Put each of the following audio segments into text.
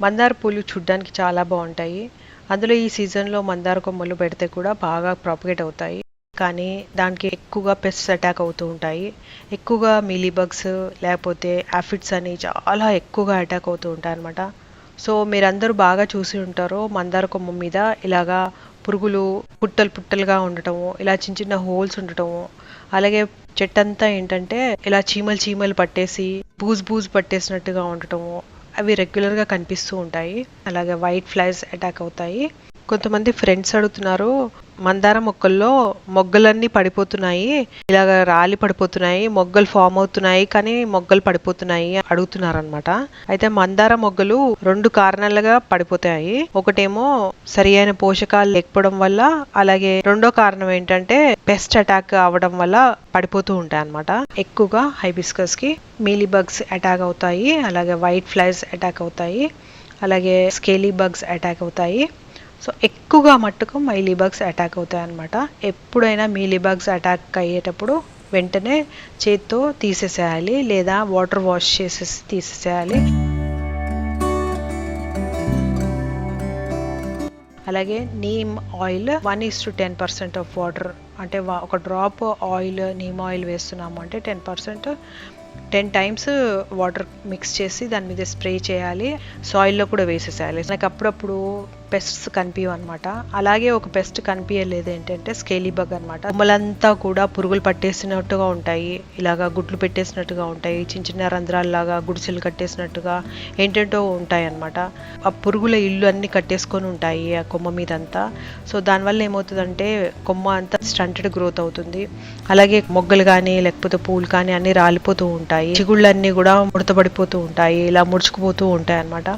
మందార పూలు చూడ్డానికి చాలా బాగుంటాయి. అందులో ఈ సీజన్లో మందార కొమ్మలు పెడితే కూడా బాగా ప్రాపగేట్ అవుతాయి. కానీ దానికి ఎక్కువగా పెస్ట్స్ అటాక్ అవుతూ ఉంటాయి. ఎక్కువగా మిలీబగ్స్ లేకపోతే యాఫిడ్స్ అని చాలా ఎక్కువగా అటాక్ అవుతూ ఉంటాయి అనమాట సో మీరందరూ బాగా చూసి ఉంటారు మందార కొమ్మ మీద ఇలాగా పురుగులు పుట్టలు పుట్టలుగా ఉండటము ఇలా చిన్న చిన్న హోల్స్ ఉండటము అలాగే చెట్టంతా ఏంటంటే ఇలా చీమలు చీమలు పట్టేసి బూజు బూజు పట్టేసినట్టుగా ఉండటము అవి రెగ్యులర్గా కనిపిస్తూ ఉంటాయి. అలాగే వైట్ ఫ్లైస్ అటాక్ అవుతాయి. కొంతమంది ఫ్రెండ్స్ అడుగుతున్నారు మందార మొక్కల్లో మొగ్గలన్నీ పడిపోతున్నాయి. ఇలాగ రాలి పడిపోతున్నాయి మొగ్గలు ఫామ్ అవుతున్నాయి కానీ మొగ్గలు పడిపోతున్నాయి అడుగుతున్నారనమాట అయితే మందార మొగ్గలు రెండు కారణాలుగా పడిపోతాయి. ఒకటేమో సరి అయిన పోషకాలు లేకపోవడం వల్ల అలాగే రెండో కారణం ఏంటంటే పెస్ట్ అటాక్ అవ్వడం వల్ల పడిపోతూ ఉంటాయి అనమాట ఎక్కువగా హైబిస్కస్కి మీలీ బగ్స్ అటాక్ అవుతాయి అలాగే వైట్ ఫ్లైస్ అటాక్ అవుతాయి అలాగే స్కేలీ బగ్స్ అటాక్ అవుతాయి. సో ఎక్కువగా మట్టుకు మైలీ బగ్స్ అటాక్ అవుతాయి అన్నమాట ఎప్పుడైనా మీలీ బగ్స్ అటాక్ అయ్యేటప్పుడు వెంటనే చేత్తో తీసేసేయాలి లేదా వాటర్ వాష్ చేసేసి తీసేసేయాలి. అలాగే neem oil one is to ten percent of water అంటే ఒక డ్రాప్ ఆయిల్ నీమ్ ఆయిల్ వేస్తున్నాము అంటే ten percent ten times water mix చేసి దాని మీద స్ప్రే చేయాలి. సాయిల్లో కూడా వేసేసేయాలి. నాకు అప్పుడప్పుడు పెస్ట్స్ కనిపించవు అనమాట అలాగే ఒక పెస్ట్ కనిపించలేదు ఏంటంటే స్కేలీ బగ్ అనమాట కొమ్మలంతా కూడా పురుగులు పట్టేసినట్టుగా ఉంటాయి. ఇలాగా గుడ్లు పెట్టేసినట్టుగా ఉంటాయి. చిన్న చిన్న రంధ్రాల్లాగా గుడిసెలు కట్టేసినట్టుగా ఏంటంటో ఉంటాయి అనమాట ఆ పురుగుల ఇల్లు అన్ని కట్టేసుకొని ఉంటాయి ఆ కొమ్మ మీద అంతా సో దానివల్ల ఏమవుతుందంటే కొమ్మ అంతా స్టంటెడ్ గ్రోత్ అవుతుంది. అలాగే మొగ్గలు కానీ లేకపోతే పూలు కానీ అన్ని రాలిపోతూ ఉంటాయి. చిగుళ్ళన్నీ కూడా ముడతపడిపోతూ ఉంటాయి ఇలా ముడుచుకుపోతూ ఉంటాయి అనమాట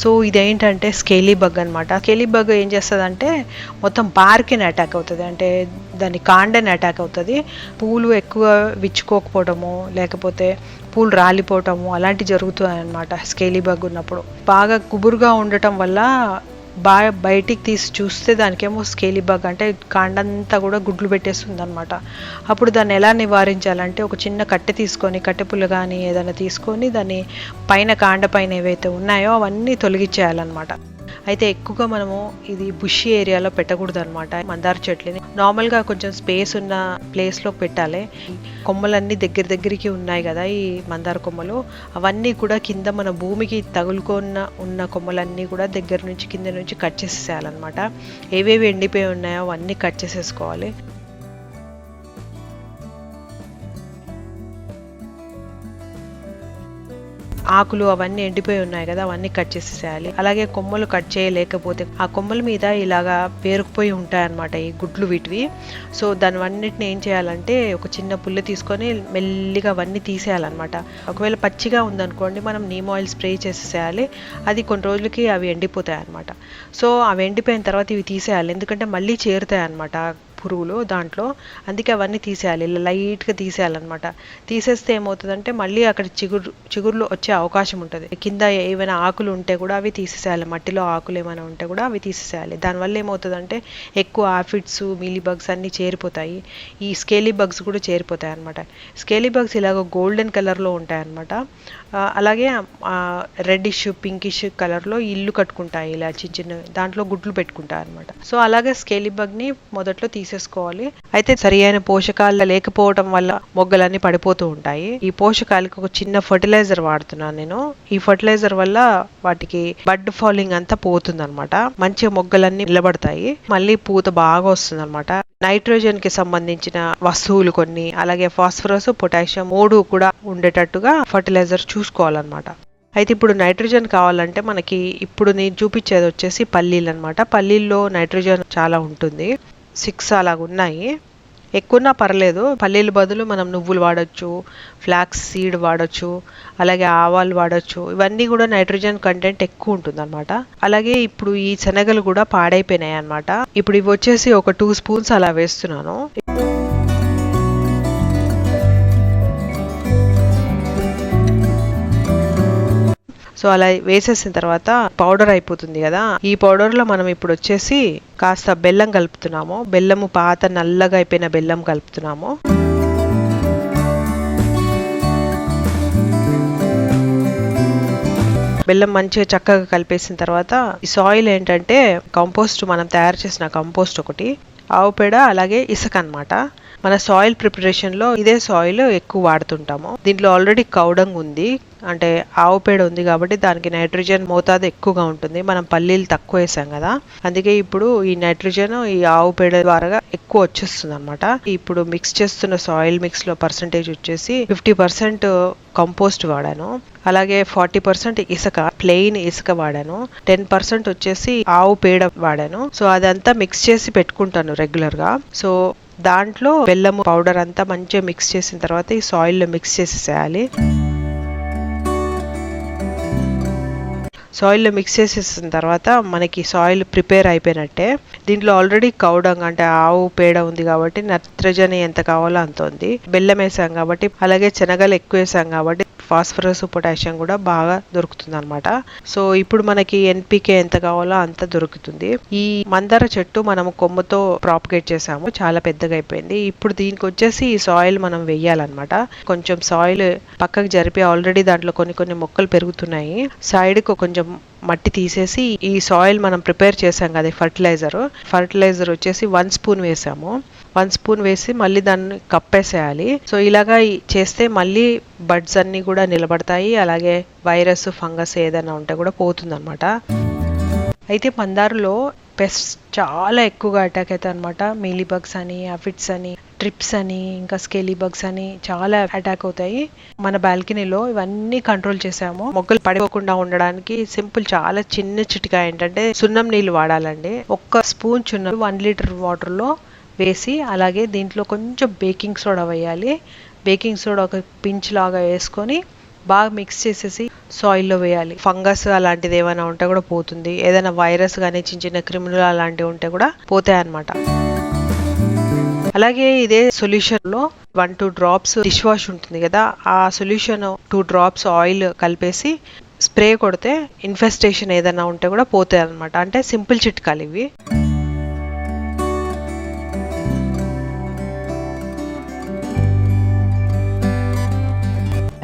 సో ఇదేంటంటే స్కేలీ బగ్ అన్నమాట. స్కేలీ బగ్ ఏం చేస్తుంది మొత్తం బార్కిని అటాక్ అవుతుంది. అంటే దాని కాండని అటాక్ అవుతుంది. పూలు ఎక్కువ విచ్చుకోకపోవడము లేకపోతే పూలు రాలిపోవటము అలాంటివి జరుగుతుంది అనమాట స్కేలీ బగ్ ఉన్నప్పుడు. బాగా గుబురుగా ఉండటం వల్ల బాగా బయటికి తీసి చూస్తే దానికేమో స్కేలీ బగ్ అంటే కాండంతా కూడా గుడ్లు పెట్టేస్తుంది అనమాట అప్పుడు దాన్ని ఎలా నివారించాలంటే ఒక చిన్న కట్టె తీసుకొని కట్టెపుల్ల కానీ ఏదైనా తీసుకొని దాన్ని పైన కాండ పైన ఏవైతే ఉన్నాయో అవన్నీ తొలగించేయాలన్నమాట. అయితే ఎక్కువగా మనము ఇది బుషి ఏరియాలో పెట్టకూడదు అనమాట మందార చెట్లని. నార్మల్గా కొంచెం స్పేస్ ఉన్న ప్లేస్లో పెట్టాలి. కొమ్మలన్నీ దగ్గర దగ్గరికి ఉన్నాయి కదా ఈ మందార కొమ్మలు. అవన్నీ కూడా కింద మన భూమికి తగులుకున్న ఉన్న కొమ్మలన్నీ కూడా దగ్గర నుంచి కింద నుంచి కట్ చేసేసేయాలన్నమాట. ఏవేవి ఎండిపోయి ఉన్నాయో అవన్నీ కట్ చేసేసుకోవాలి. ఆకులు అవన్నీ ఎండిపోయి ఉన్నాయి కదా అవన్నీ కట్ చేసేసేయాలి. అలాగే కొమ్మలు కట్ చేయలేకపోతే ఆ కొమ్మల మీద ఇలాగా పేరుకుపోయి ఉంటాయన్నమాట ఈ గుడ్లు వీటివి. సో దానివన్నిటిని ఏం చేయాలంటే ఒక చిన్న పుల్ల తీసుకొని మెల్లిగా అవన్నీ తీసేయాలన్నమాట. ఒకవేళ పచ్చిగా ఉందనుకోండి మనం నీమ్ ఆయిల్ స్ప్రే చేసేసేయాలి. అది కొన్ని రోజులకి అవి ఎండిపోతాయి అన్నమాట సో అవి ఎండిపోయిన తర్వాత ఇవి తీసేయాలి. ఎందుకంటే మళ్ళీ చేరుతాయి అనమాట పురుగులు దాంట్లో. అందుకే అవన్నీ తీసేయాలి. ఇలా లైట్గా తీసేయాలన్నమాట. తీసేస్తే ఏమవుతుందంటే మళ్ళీ అక్కడ చిగురు చిగురులు వచ్చే అవకాశం ఉంటుంది. కింద ఏమైనా ఆకులు ఉంటే కూడా అవి తీసేసేయాలి. మట్టిలో ఆకులు ఏమైనా ఉంటే కూడా అవి తీసేసేయాలి. దానివల్ల ఏమవుతుందంటే ఎక్కువ ఆఫిడ్స్ మీలీ బగ్స్ అన్నీ చేరిపోతాయి. ఈ స్కేలీ బగ్స్ కూడా చేరిపోతాయి అనమాట స్కేలీ బగ్స్ ఇలాగ గోల్డెన్ కలర్లో ఉంటాయన్నమాట. అలాగే రెడ్డిష్ పింకిష్ కలర్లో ఇల్లు కట్టుకుంటాయి ఇలా చిన్న చిన్న దాంట్లో గుడ్లు పెట్టుకుంటాయి అనమాట సో అలాగే స్కేలీ బగ్ని మొదట్లో తీసేసుకోవాలి. అయితే సరి అయిన పోషకాలు లేకపోవడం వల్ల మొగ్గలన్నీ పడిపోతూ ఉంటాయి. ఈ పోషకాలకి ఒక చిన్న ఫర్టిలైజర్ వాడుతున్నాను నేను. ఈ ఫర్టిలైజర్ వల్ల వాటికి బడ్ ఫాలింగ్ అంతా పోతుంది అనమాట మంచి మొగ్గలన్నీ నిలబడతాయి. మళ్ళీ పూత బాగా వస్తుంది అనమాట నైట్రోజన్కి సంబంధించిన వస్తువులు కొన్ని అలాగే ఫాస్ఫరస్ పొటాషియం మూడు కూడా ఉండేటట్టుగా ఫర్టిలైజర్ చూసుకోవాలన్నమాట. అయితే ఇప్పుడు నైట్రోజన్ కావాలంటే మనకి ఇప్పుడు నేను చూపించేది వచ్చేసి పల్లీలు అనమాట పల్లీల్లో నైట్రోజన్ చాలా ఉంటుంది. సిక్స్ అలాగ ఉన్నాయి. ఎక్కువన్నా పర్లేదు. పల్లీల బదులు మనం నువ్వులు వాడచ్చు ఫ్లాక్స్ సీడ్ వాడచ్చు అలాగే ఆవాలు వాడచ్చు. ఇవన్నీ కూడా నైట్రోజన్ కంటెంట్ ఎక్కువ ఉంటుంది అనమాట అలాగే ఇప్పుడు ఈ శనగలు కూడా పాడైపోయినాయి అనమాట ఇప్పుడు ఇవి వచ్చేసి ఒక టూ స్పూన్స్ అలా వేస్తున్నాను. సో అలా వేసేసిన తర్వాత పౌడర్ అయిపోతుంది కదా. ఈ పౌడర్లో మనం ఇప్పుడు వచ్చేసి కాస్త బెల్లం కలుపుతున్నాము. బెల్లము పాత నల్లగా అయిపోయిన బెల్లం కలుపుతున్నాము. బెల్లం మంచిగా చక్కగా కలిపేసిన తర్వాత ఈ సాయిల్ ఏంటంటే కంపోస్ట్ మనం తయారు చేసిన కంపోస్ట్ ఒకటి. ఆవు పేడ అలాగే ఇసుక అన్నమాట. మన సాయిల్ ప్రిపరేషన్లో ఇదే సాయిల్ ఎక్కువ వాడుతుంటాము. దీంట్లో ఆల్రెడీ కౌడంగ్ ఉంది. అంటే ఆవు పేడ ఉంది కాబట్టి దానికి నైట్రోజన్ మోతాదు ఎక్కువగా ఉంటుంది. మనం పల్లీలు తక్కువ వేసాం కదా. అందుకే ఇప్పుడు ఈ నైట్రోజన్ ఈ ఆవు పేడ ద్వారా ఎక్కువ వచ్చేస్తుంది అనమాట ఇప్పుడు మిక్స్ చేస్తున్న సాయిల్ మిక్స్లో పర్సంటేజ్ వచ్చేసి ఫిఫ్టీ పర్సెంట్ కంపోస్ట్ వాడాను. అలాగే ఫార్టీ పర్సెంట్ ఇసుక ప్లెయిన్ ఇసుక వాడాను. టెన్ పర్సెంట్ వచ్చేసి ఆవు పేడ వాడాను. సో అదంతా మిక్స్ చేసి పెట్టుకుంటాను రెగ్యులర్గా. సో దాంట్లో బెల్లము పౌడర్ అంతా మంచిగా మిక్స్ చేసిన తర్వాత ఈ సాయిల్లో మిక్స్ చేసేసేయాలి. సాయిల్లో మిక్స్ చేసేసిన తర్వాత మనకి సాయిల్ ప్రిపేర్ అయిపోయినట్టే. దీంట్లో ఆల్రెడీ కౌడంగ్ అంటే ఆవు పేడ ఉంది కాబట్టి నత్రజని ఎంత కావాలో అంత ఉంది. బెల్లం వేసాం కాబట్టి అలాగే శనగలు ఎక్కువ వేసాం కాబట్టి ఫాస్ఫరస్ పొటాషియం కూడా బాగా దొరుకుతుంది అనమాట సో ఇప్పుడు మనకి ఎన్పికే ఎంత కావాలో అంత దొరుకుతుంది. ఈ మందార చెట్టు మనం కొమ్మతో ప్రాపగేట్ చేసాము. చాలా పెద్దగా అయిపోయింది. ఇప్పుడు దీనికి వచ్చేసి ఈ సాయిల్ మనం వెయ్యాలన్నమాట కొంచెం సాయిల్ పక్కకు జరిపి ఆల్రెడీ దాంట్లో కొన్ని కొన్ని మొక్కలు పెరుగుతున్నాయి. సైడ్కు కొంచెం మట్టి తీసేసి ఈ సాయిల్ మనం ప్రిపేర్ చేసాం కదా ఫర్టిలైజర్. ఫర్టిలైజర్ వచ్చేసి వన్ స్పూన్ వేసాము. వన్ స్పూన్ వేసి మళ్ళీ దాన్ని కప్పేసేయాలి. సో ఇలాగా చేస్తే మళ్ళీ బడ్స్ అన్ని కూడా నిలబడతాయి. అలాగే వైరస్ ఫంగస్ ఏదైనా ఉంటే కూడా పోతుందన్నమాట. అయితే మందారులో పెస్ట్ చాలా ఎక్కువగా అటాక్ అవుతాయి అనమాట మీలీబగ్స్ అని అఫిడ్స్ అని ట్రిప్స్ అని ఇంకా స్కెలీ బగ్స్ అని చాలా అటాక్ అవుతాయి. మన బాల్కనీలో ఇవన్నీ కంట్రోల్ చేసాము. మొక్కలు పడిపోకుండా ఉండడానికి సింపుల్ చాలా చిన్న చిటికా ఏంటంటే సున్నం నీళ్ళు వాడాలండి. ఒక్క స్పూన్ చున్నం వన్ లీటర్ వాటర్లో వేసి అలాగే దీంట్లో కొంచెం బేకింగ్ సోడా వేయాలి. బేకింగ్ సోడా ఒక పించ్ లాగా వేసుకొని బాగా మిక్స్ చేసేసి సాయిల్లో వేయాలి. ఫంగస్ అలాంటిది ఏమైనా ఉంటే కూడా పోతుంది. ఏదైనా వైరస్ కానీ చిన్న చిన్న క్రిమినల్ అలాంటివి ఉంటే కూడా పోతాయి అన్నమాట. అలాగే ఇదే సొల్యూషన్లో one two drops dish wash ఉంటుంది కదా ఆ సొల్యూషన్ టూ డ్రాప్స్ ఆయిల్ కలిపేసి స్ప్రే కొడితే ఇన్ఫెస్టేషన్ ఏదైనా ఉంటే కూడా పోతాయి అనమాట అంటే సింపుల్ చిట్కాలు ఇవి.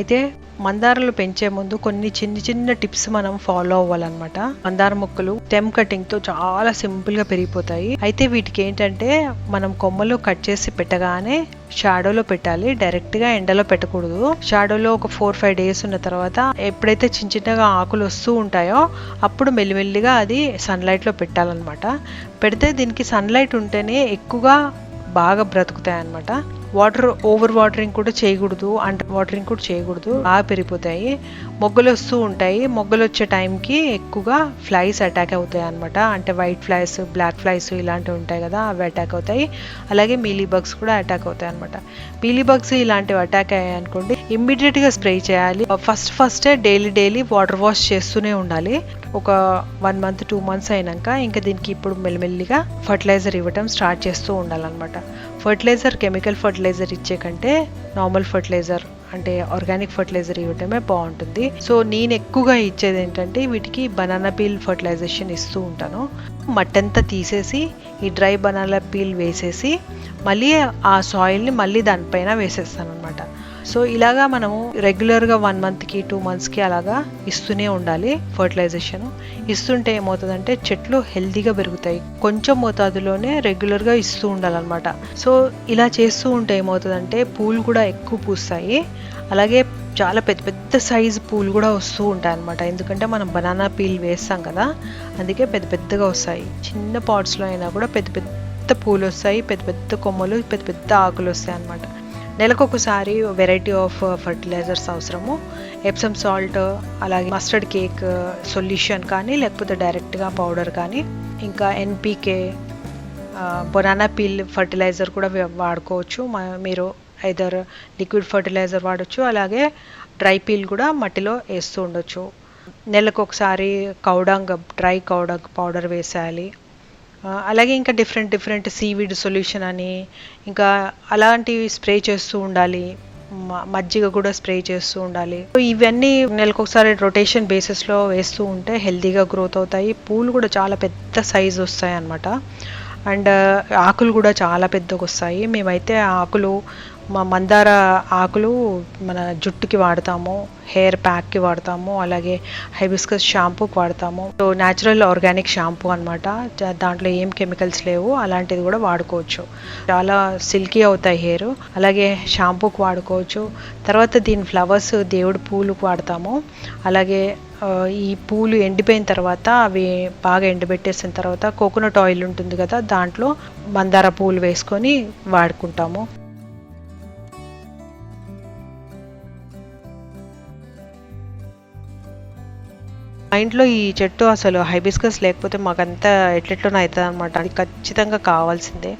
అయితే మందారాలు పెంచే ముందు కొన్ని చిన్న చిన్న టిప్స్ మనం ఫాలో అవ్వాలన్నమాట. మందార మొక్కలు స్టెమ్ కటింగ్తో చాలా సింపుల్గా పెరిగిపోతాయి. అయితే వీటికి ఏంటంటే మనం కొమ్మలు కట్ చేసి పెట్టగానే షాడోలో పెట్టాలి. డైరెక్ట్గా ఎండలో పెట్టకూడదు. షాడోలో ఒక ఫోర్ ఫైవ్ డేస్ ఉన్న తర్వాత ఎప్పుడైతే చిన్న చిన్నగా ఆకులు వస్తూ ఉంటాయో అప్పుడు మెల్లిమెల్లిగా అది సన్లైట్లో పెట్టాలన్నమాట. పెడితే దీనికి సన్లైట్ ఉంటేనే ఎక్కువగా బాగా బ్రతుకుతాయి అన్నమాట వాటర్ ఓవర్ వాటరింగ్ కూడా చేయకూడదు అండర్ వాటరింగ్ కూడా చేయకూడదు. బాగా పెరిగిపోతాయి. మొగ్గలు వస్తూ ఉంటాయి. మొగ్గలు వచ్చే టైంకి ఎక్కువగా ఫ్లైస్ అటాక్ అవుతాయి అనమాట అంటే వైట్ ఫ్లైస్ బ్లాక్ ఫ్లైస్ ఇలాంటివి ఉంటాయి కదా అవి అటాక్ అవుతాయి. అలాగే మీలీ బగ్స్ కూడా అటాక్ అవుతాయి అనమాట మీలీ బగ్స్ ఇలాంటివి అటాక్ అయ్యాయి అనుకోండి ఇమ్మీడియట్గా స్ప్రే చేయాలి. ఫస్ట్ ఫస్టే డైలీ డైలీ వాటర్ వాష్ చేస్తూనే ఉండాలి. ఒక వన్ మంత్ టూ మంత్స్ అయినాక ఇంకా దీనికి ఇప్పుడు మెల్లిమెల్లిగా ఫర్టిలైజర్ ఇవ్వటం స్టార్ట్ చేస్తూ ఉండాలన్నమాట. ఫర్టిలైజర్ కెమికల్ ఫర్టిలైజర్ ఇచ్చే కంటే నార్మల్ ఫర్టిలైజర్ అంటే ఆర్గానిక్ ఫర్టిలైజర్ ఇవ్వటమే బాగుంటుంది. సో నేను ఎక్కువగా ఇచ్చేది ఏంటంటే వీటికి బనానా పీల్ ఫర్టిలైజేషన్ ఇస్తూ ఉంటాను. మట్టంతా తీసేసి ఈ డ్రై బనానా పీల్ వేసేసి మళ్ళీ ఆ సాయిల్ని మళ్ళీ దానిపైన వేసేస్తాను అనమాట సో ఇలాగా మనము రెగ్యులర్గా వన్ మంత్కి టూ మంత్స్కి అలాగా ఇస్తూనే ఉండాలి ఫర్టిలైజేషన్ ఇస్తుంటే ఏమవుతుందంటే చెట్లు హెల్దీగా పెరుగుతాయి. కొంచెం మోతాదులోనే రెగ్యులర్గా ఇస్తూ ఉండాలన్నమాట. సో ఇలా చేస్తూ ఉంటే ఏమవుతుందంటే పూలు కూడా ఎక్కువ పూస్తాయి. అలాగే చాలా పెద్ద పెద్ద సైజు పూలు కూడా వస్తూ ఉంటాయి అనమాట ఎందుకంటే మనం బనానా పీల్ వేస్తాం కదా అందుకే పెద్ద పెద్దగా వస్తాయి. చిన్న పాట్స్లో అయినా కూడా పెద్ద పెద్ద పూలు వస్తాయి పెద్ద పెద్ద కొమ్మలు పెద్ద పెద్ద ఆకులు వస్తాయి అన్నమాట నెలకు ఒకసారి వెరైటీ ఆఫ్ ఫర్టిలైజర్స్ అవసరము. ఎప్సమ్ సాల్ట్ అలాగే మస్టర్డ్ కేక్ సొల్యూషన్ కానీ లేకపోతే డైరెక్ట్గా పౌడర్ కానీ ఇంకా ఎన్పికే బొనానా పీల్ ఫర్టిలైజర్ కూడా వాడుకోవచ్చు. మ- మీరు ఐదర్ లిక్విడ్ ఫర్టిలైజర్ వాడచ్చు అలాగే డ్రై పీల్ కూడా మట్టిలో వేస్తూ ఉండొచ్చు. నెలకు ఒకసారి కౌడంగ్ డ్రై కౌడంగ్ పౌడర్ వేసేయాలి. అలాగే ఇంకా డిఫరెంట్ డిఫరెంట్ సీవీడ్ సొల్యూషన్ అని ఇంకా అలాంటివి స్ప్రే చేస్తూ ఉండాలి. మజ్జిగ కూడా స్ప్రే చేస్తూ ఉండాలి. సో ఇవన్నీ నెలకు ఒకసారి రొటేషన్ బేసిస్లో వేస్తూ ఉంటే హెల్తీగా గ్రోత్ అవుతాయి. పూలు కూడా చాలా పెద్ద సైజ్ వస్తాయి అన్నమాట అండ్ ఆకులు కూడా చాలా పెద్దగా వస్తాయి. మేమైతే ఆకులు మా మందార ఆకులు మన జుట్టుకి వాడతాము హెయిర్ ప్యాక్కి వాడతాము అలాగే హైబిస్కస్ షాంపూకి వాడతాము. సో న్యాచురల్ ఆర్గానిక్ షాంపూ అనమాట దాంట్లో ఏం కెమికల్స్ లేవు అలాంటిది కూడా వాడుకోవచ్చు. చాలా సిల్కీ అవుతాయి హెయిర్. అలాగే షాంపూకి వాడుకోవచ్చు. తర్వాత దీని ఫ్లవర్స్ దేవుడి పూలకు వాడతాము. అలాగే ఈ పూలు ఎండిపోయిన తర్వాత అవి బాగా ఎండబెట్టేసిన తర్వాత కోకోనట్ ఆయిల్ ఉంటుంది కదా దాంట్లో మందార పూలు వేసుకొని వాడుకుంటాము. మా ఇంట్లో ఈ చెట్టు అసలు హైబిస్కస్ లేకపోతే మాకంతా ఎట్లెట్లోనే అవుతుంది అనమాట అది ఖచ్చితంగా కావాల్సిందే.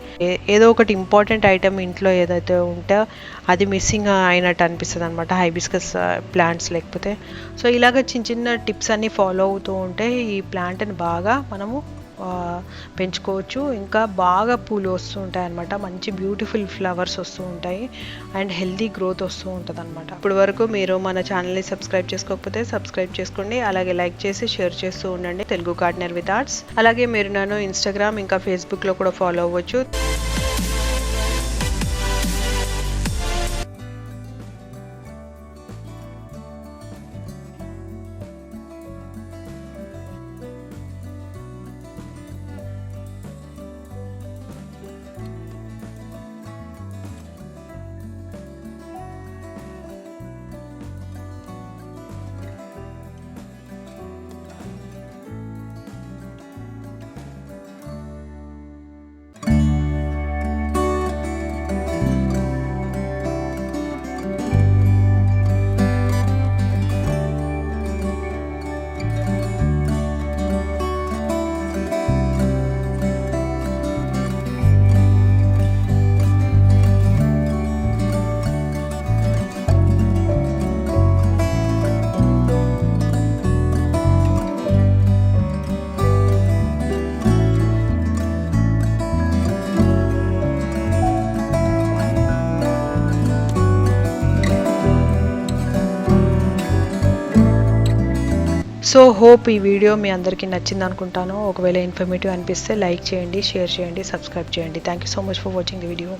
ఏదో ఒకటి ఇంపార్టెంట్ ఐటమ్ ఇంట్లో ఏదైతే ఉంటే అది మిస్సింగ్ అయినట్టు అనిపిస్తుంది అనమాట హైబిస్కస్ ప్లాంట్స్ లేకపోతే. సో ఇలాగ చిన్న చిన్న టిప్స్ అన్నీ ఫాలో అవుతూ ఉంటే ఈ ప్లాంట్ని బాగా మనము పెంచుకోవచ్చు. ఇంకా బాగా పూలు వస్తూ ఉంటాయి అనమాట మంచి బ్యూటిఫుల్ ఫ్లవర్స్ వస్తూ ఉంటాయి అండ్ హెల్దీ గ్రోత్ వస్తూ ఉంటుంది అనమాట ఇప్పటి వరకు మీరు మన ఛానల్ని సబ్స్క్రైబ్ చేసుకోకపోతే సబ్స్క్రైబ్ చేసుకోండి. అలాగే లైక్ చేసి షేర్ చేస్తూ ఉండండి. తెలుగు గార్డెనర్ విత్ ఆర్ట్స్ అలాగే మీరు నన్ను ఇన్స్టాగ్రామ్ ఇంకా ఫేస్బుక్లో కూడా ఫాలో అవ్వచ్చు. సో హోప్ ఈ వీడియో మీ అందరికీ నచ్చింది అనుకుంటాను. ఒకవేళ ఇన్ఫర్మేటివ్ అనిపిస్తే లైక్ చేయండి షేర్ చేయండి సబ్స్క్రైబ్ చేయండి. Thank you so much for watching the video.